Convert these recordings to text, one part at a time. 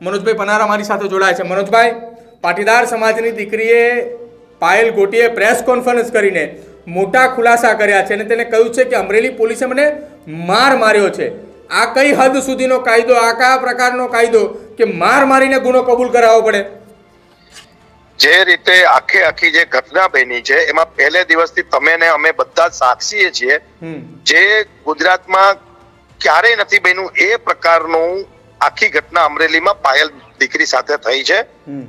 મનોજભાઈ પનારા મારી સાથે જોડાયા છે. મનોજભાઈ પાટીદાર સમાજની દીકરીએ પાયલ ગોટીએ પ્રેસ કોન્ફરન્સ કરીને મોટા ખુલાસા કર્યા છે અને તેને કહ્યું છે કે અમરેલી પોલીસે મને માર માર્યો છે. આ કઈ હદ સુધીનો કાયદો આ કયા પ્રકારનો કાયદો કે માર મારીને ગુનો કબૂલ કરાવવો પડે? જે રીતે આખે આખી જે ઘટના બની છે એમાં પહેલે દિવસથી તમે ને અમે બધા સાક્ષીએ છીએ. જે ગુજરાતમાં ક્યારેય નથી બન્યું એ પ્રકારનું આખી ઘટના અમરેલીમાં પાયલ દીકરી સાથે થઈ છે.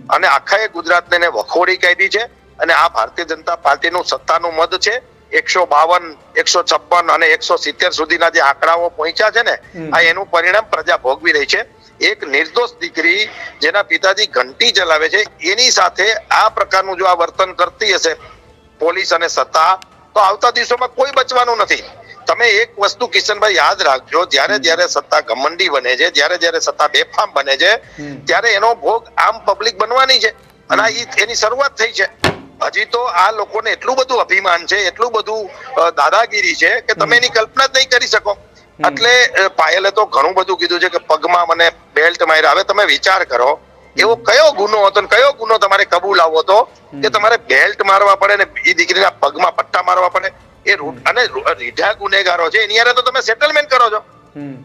અને આખા એ ગુજરાતને વખોડી કાઢી છે અને આ ભારતીય જનતા પાર્ટીનું સત્તાનું મત છે. એકસો બાવન એકસો છપ્પન અને એકસો સિત્તેર સુધીના જે આંકડાઓ પહોંચ્યા છે ને આ એનું પરિણામ પ્રજા ભોગવી રહી છે. એક નિર્દોષ દીકરી જેના પિતાજી ઘંટી ચલાવે છે એની સાથે આ પ્રકારનું જો આ વર્તન કરતી હશે પોલીસ અને સત્તા તો આવતા દિવસોમાં કોઈ બચવાનું નથી. તમે એક વસ્તુ કિશનભાઈ યાદ રાખજો જ્યારે જ્યારે સત્તા ઘમંડી બને છે જ્યારે જ્યારે સત્તા બેફામ બને છે ત્યારે એનો ભોગ આમ પબ્લિક બનવાની છે. અને એની શરૂઆત થઈ છે. હજી તો આ લોકોને એટલું બધું અભિમાન છે એટલું બધું દાદાગીરી છે કે તમે એની કલ્પના જ નહીં કરી શકો. એટલે પાયલે તો ઘણું બધું કીધું છે કે પગમાં મને બેલ્ટ માર્યા. હવે તમે વિચાર કરો એવો કયો ગુનો હતો કયો ગુનો તમારે કબૂલાવવો હતો કે તમારે બેલ્ટ મારવા પડે ને એ દીકરીના પગમાં પટ્ટા મારવા પડે? એ અને રીઢા ગુનેગારો છે એની હારે તો તમે સેટલમેન્ટ કરો છો.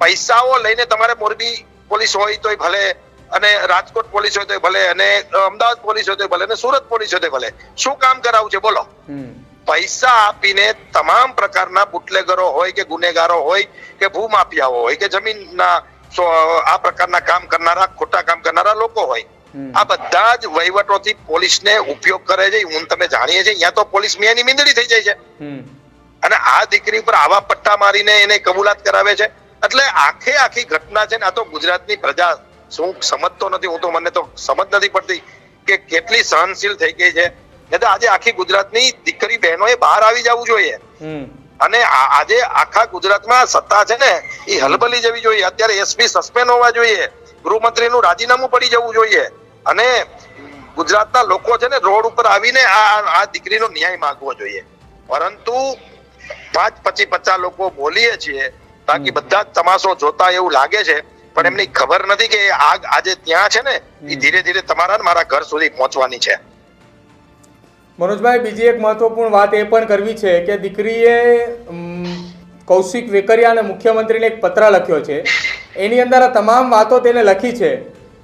પૈસાઓ લઈને તમારે મોરબી પોલીસ હોય તોય ભલે અને રાજકોટ પોલીસ હોય તોય ભલે અને અમદાવાદ પોલીસ હોય તોય ભલે અને સુરત પોલીસ હોય તોય ભલે. શું કામ કરાવું છે? બોલો. પૈસા આપીને તમામ પ્રકારના બુટલેગરો હોય કે ગુનેગારો હોય કે ભૂમાફિયાઓ હોય કે જમીનના આ પ્રકારના કામ કરનારા ખોટા કામ કરનારા લોકો હોય આ બધા જ વહીવટોથી પોલીસને ઉપયોગ કરે છે. હું તમે જાણીએ છીએ અહીંયા તો પોલીસ મિયાની મીંદડી થઈ જાય છે. અને આ દીકરી પર આવા પટ્ટા મારીને એને કબૂલાત કરાવે છે? એટલે આખે આખી ઘટના છે ને આ તો ગુજરાતની પ્રજા શું સમજતો નથી હું તો મને તો સમજ નથી પડતી કે કેટલી સહનશીલ થઈ ગઈ છે. એટલે આજે આખી ગુજરાતની દીકરી બહેનોએ બહાર આવી જવું જોઈએ. અને આજે આખા ગુજરાતમાં સત્તા છે ને એ હલબલી જવી જોઈએ. અત્યારે એસપી સસ્પેન્ડ હોવા જોઈએ. ગૃહમંત્રીનું રાજીનામું પડી જવું જોઈએ. અને ગુજરાતના લોકો છે ને રોડ ઉપર આવીને આ આ- આ દીકરીનો ન્યાય માંગવો જોઈએ. પરંતુ પાંચ પચી પચાસ લોકો બોલીએ છીએ બાકી બધા જ તમાશો જોતા એવું લાગે છે પણ એમની ખબર નથી કે આગ આજે ત્યાં છે ને એ ધીરે ધીરે તમારા મારા ઘર સુધી પહોંચવાની છે. મનોજભાઈ બીજી એક મહત્વપૂર્ણ વાત એ પણ કરવી છે કે દીકરીએ કૌશિક વેકરિયા અને મુખ્યમંત્રીને એક પત્ર લખ્યો છે. એની અંદર આ તમામ વાતો તેને લખી છે.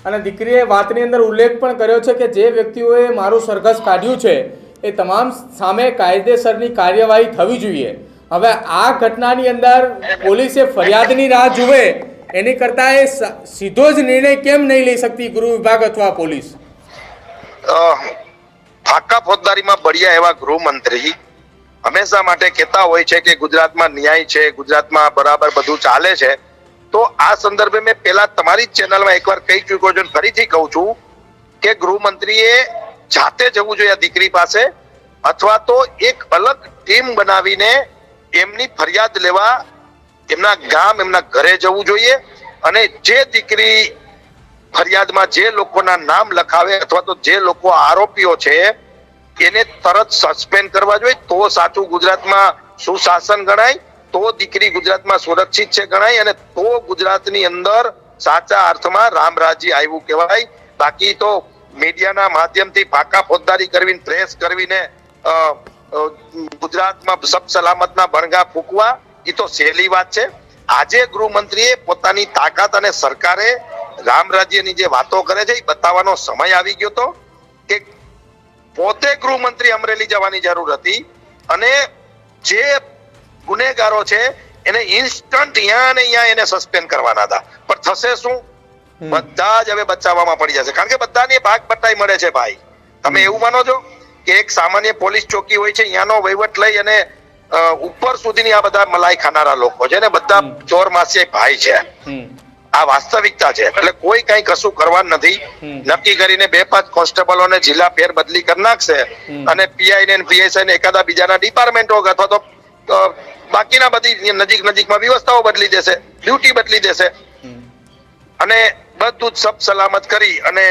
અને દીકરીએ વાતની અંદર ઉલ્લેખ પણ કર્યો છે કે જે વ્યક્તિઓએ મારું સરઘસ કાઢ્યું છે એ તમામ સામે કાયદેસરની કાર્યવાહી થવી જોઈએ. હવે આ ઘટનાની અંદર પોલીસે ફરિયાદની રાહ જુએ, એની કરતાં એ સીધો જ નિર્ણય કેમ નહીં લઈ શકતી ગૃહ વિભાગ અથવા પોલીસ? ફાકા ફોજદારીમાં બળિયા એવા ગૃહમંત્રી હંમેશા માટે કહેતા હોય છે કે ગુજરાતમાં ન્યાય છે, ગુજરાતમાં બરાબર બધું ચાલે છે. તો આ સંદર્ભે મેં પેલા તમારી જ ચેનલમાં એકવાર કહી ચૂક્યો છું ફરીથી કહું છું કે ગૃહમંત્રીએ જાતે જવું જોઈએ આ દીકરી પાસે, અથવા તો એક અલગ ટીમ બનાવીને એમની ફરિયાદ લેવા એમના ગામ, એમના ઘરે જવું જોઈએ અને જે દીકરી ફરિયાદમાં જે લોકોના નામ લખાવે અથવા તો જે લોકો આરોપીઓ છે, એને તરત સસ્પેન્ડ કરવા જોઈએ. તો સાચું ગુજરાતમાં સુશાસન ગણાય, તો દીકરી ગુજરાતમાં સુરક્ષિત છે ગણાય અને તો ગુજરાતની અંદર સાચા અર્થમાં રામરાજી આવ્યું કહેવાય. બાકી તો મીડિયાના માધ્યમથી પાકા ફોજદારી કરવીને, પ્રેસ કરવીને ગુજરાતમાં સબ સલામતના ભણગા ફૂંકવા એ તો સહેલી વાત છે. આજે ગૃહમંત્રીએ પોતાની તાકાત અને સરકારે રામ રાજ્યની જે વાતો કરે છે એ બતાવવાનો સમય આવી ગયો તો કે પોતે ગૃહમંત્રી અમરેલી જવાની જરૂર હતી અને જે ગુનેગારો છે એને ઇન્સ્ટન્ટ અહીંયા ને અહીંયા એને સસ્પેન્ડ કરવાના હતા. પણ થશે શું? બધા જ હવે બચાવવામાં પડી જશે. કારણ કે બધાને ભાગ બટાઈ મળે છે ભાઈ. તમે એવું માનો છો? કે એક સામાન્ય પોલીસ ચોકી હોય છે અહીંયાનો વહીવટ લઈ અને ઉપર સુધીની આ બધા મલાઈ ખાનારા લોકો છે ને બધા ચોર માસી ભાઈ છે. આ વાસ્તવિકતા છે. એટલે કોઈ કઈ કશું કરવા નથી. નક્કી કરીને બે પાંચ કોન્સ્ટેબલોને જિલ્લા ફેર બદલી કરી નાખશે. અને પીઆઈ ને પીએસઆઈ ને એકાદા બીજાના ડિપાર્ટમેન્ટો અથવા તો બાકીના બધી નજીક નજીકમાં વ્યવસ્થાઓ બદલી દેશે ડ્યુટી બદલી દેશે. અને બધું જ સબ સલામત કરી અને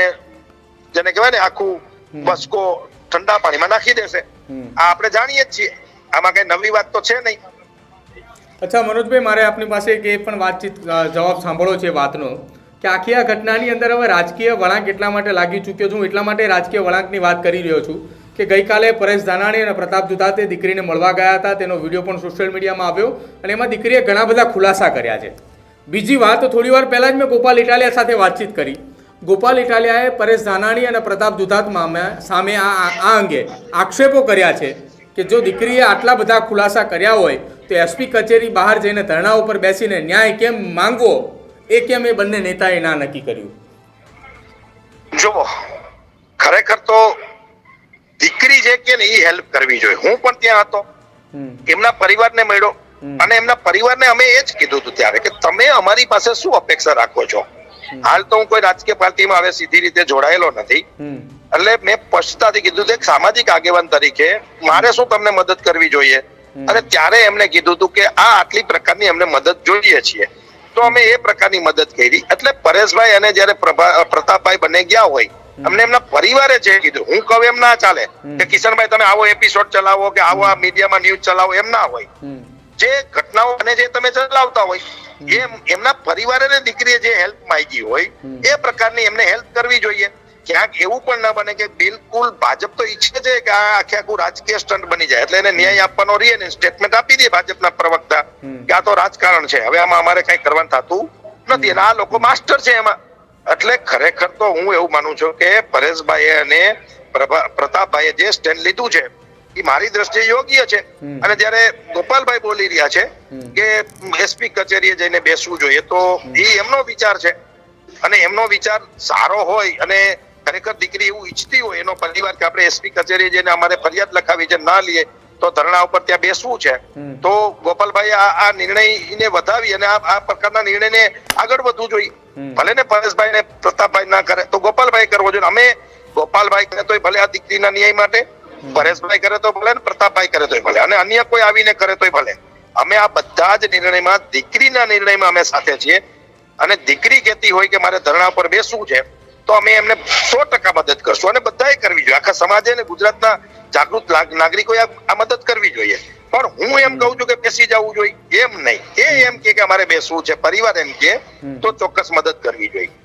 જેને કહેવાય ને આખું બસકો ઠંડા પાણીમાં નાખી દેશે. આ આપણે જાણીએ જ છીએ. આમાં કઈ નવી વાત તો છે નહીં. અચ્છા મનોજભાઈ મારે આપની પાસે એક એ પણ વાતચીત જવાબ સાંભળો છે વાતનો કે આખી આ ઘટનાની અંદર હવે રાજકીય વળાંક એટલા માટે લાગી ચૂક્યો છું એટલા માટે રાજકીય વળાંકની વાત કરી રહ્યો છું કે ગઈકાલે પરેશ ધાનાણી અને પ્રતાપ દુધાતે દીકરીને મળવા ગયા હતા. તેનો વીડિયો પણ સોશિયલ મીડિયામાં આવ્યો અને એમાં દીકરીએ ઘણા બધા ખુલાસા કર્યા છે. બીજી વાત થોડી વાર પહેલાં જ મેં ગોપાલ ઇટાલિયા સાથે વાતચીત કરી. ગોપાલ ઇટાલિયાએ પરેશ ધાનાણી અને પ્રતાપ દુધાતમા મામે- સામે આ આ- અંગે આક્ષેપો કર્યા છે કે જો દીકરીએ આટલા બધા ખુલાસા કર્યા હોય તો એસપી કચેરી બહાર જઈને ધરણા ઉપર બેસીને ન્યાય કેમ માંગવો એ કેમ એ બંને નેતાએ ના નક્કી કર્યું? જુઓ ખરેખર તો દીકરી જે કે ને એ હેલ્પ કરવી જોઈએ. હું પણ ત્યાં હતો. એમના પરિવારને મળ્યો. અને એમના પરિવારને અમે એ જ કીધું હતું ત્યારે કે તમે અમારી પાસે શું અપેક્ષા રાખો છો? હાલ તો હું કોઈ રાજકીય પાર્ટીમાં હવે સીધી રીતે જોડાયેલો નથી. એટલે મેં સ્પષ્ટતાથી કીધું એક સામાજિક આગેવાન તરીકે મારે શું તમને મદદ કરવી જોઈએ? અને ત્યારે એમને કીધું હતું કે આ આટલી પ્રકારની અમને મદદ જોઈએ છીએ. તો અમે એ પ્રકારની મદદ કરી. એટલે પરેશભાઈ અને જયારે પ્રભા- પ્રતાપભાઈ બંને ગયા હોય અમને એમના પરિવારે જે કીધું હું કહું એમ ના ચાલે કે કિશનભાઈ તમે આવો એપિસોડ ચલાવો કે આવો આ મીડિયામાં ન્યૂઝ ચલાવો એમ ના હોય. જે ઘટનાઓ અને જે તમે ચલાવતા હોય એ એમના પરિવારે ને દીકરીએ જે હેલ્પ માંગી હોય એ પ્રકારની એમને હેલ્પ કરવી જોઈએ. ક્યાંક એવું પણ ના બને કે બિલકુલ ભાજપ તો ઈચ્છે છે કે આ આખે આખું રાજકીય સ્ટન્ટ બની જાય એટલે એને ન્યાય આપવાનો રહીએ ને સ્ટેટમેન્ટ આપી દે ભાજપના પ્રવક્તા કે આ તો રાજકારણ છે. હવે આમાં અમારે કઈ કરવાનું થતું નથી. અને આ લોકો માસ્ટર છે એમાં. એટલે ખરેખર તો હું એવું માનું છું કે પરેશભાઈ અને પ્રભા- પ્રતાપભાઈએ જે સ્ટેન્ડ લીધું છે એ મારી દ્રષ્ટિએ યોગ્ય છે. અને જ્યારે ગોપાલભાઈ બોલી રહ્યા છે કે એસપી કચેરીએ જઈને બેસવું જોઈએ તો એ એમનો વિચાર છે. અને એમનો વિચાર સારો હોય અને ખરેખર દીકરી એવું ઈચ્છતી હોય એનો પરિવાર કે આપણે એસપી કચેરીએ જઈને અમારે ફરિયાદ લખાવી છે ના લઈએ તો ધરણા ઉપર ત્યાં બેસવું છે. તો ગોપાલભાઈ આ નિર્ણય નિર્ણયને વધાવી અને આ આ પ્રકારના નિર્ણયને આગળ વધવું જોઈએ. ભલે ને પરેશભાઈ ને પ્રતાપભાઈ ના કરે તો ગોપાલભાઈ કરવો જોઈએ. અમે ગોપાલભાઈ કરે તો ભલે આ દીકરીના ન્યાય માટે પરેશભાઈ કરે તો ભલે ને પ્રતાપભાઈ કરે તો ભલે. અને અન્ય કોઈ આવીને કરે તો ભલે. અમે આ બધા જ નિર્ણયમાં દીકરીના નિર્ણયમાં અમે સાથે છીએ. અને દીકરી કહેતી હોય કે મારે ધરણા પર બેસવું છે તો અમે એમને સો ટકા મદદ કરશું. અને બધાએ કરવી જોઈએ. આખા સમાજે ને ગુજરાતના જાગૃત નાગરિકોએ આ મદદ કરવી જોઈએ. પણ હું એમ કહું છું કે બેસી જવું જોઈએ. એમ નહીં. એ એમ કે કે અમારે બેસવું છે. પરિવાર એમ કે તો ચોક્કસ મદદ કરવી જોઈએ.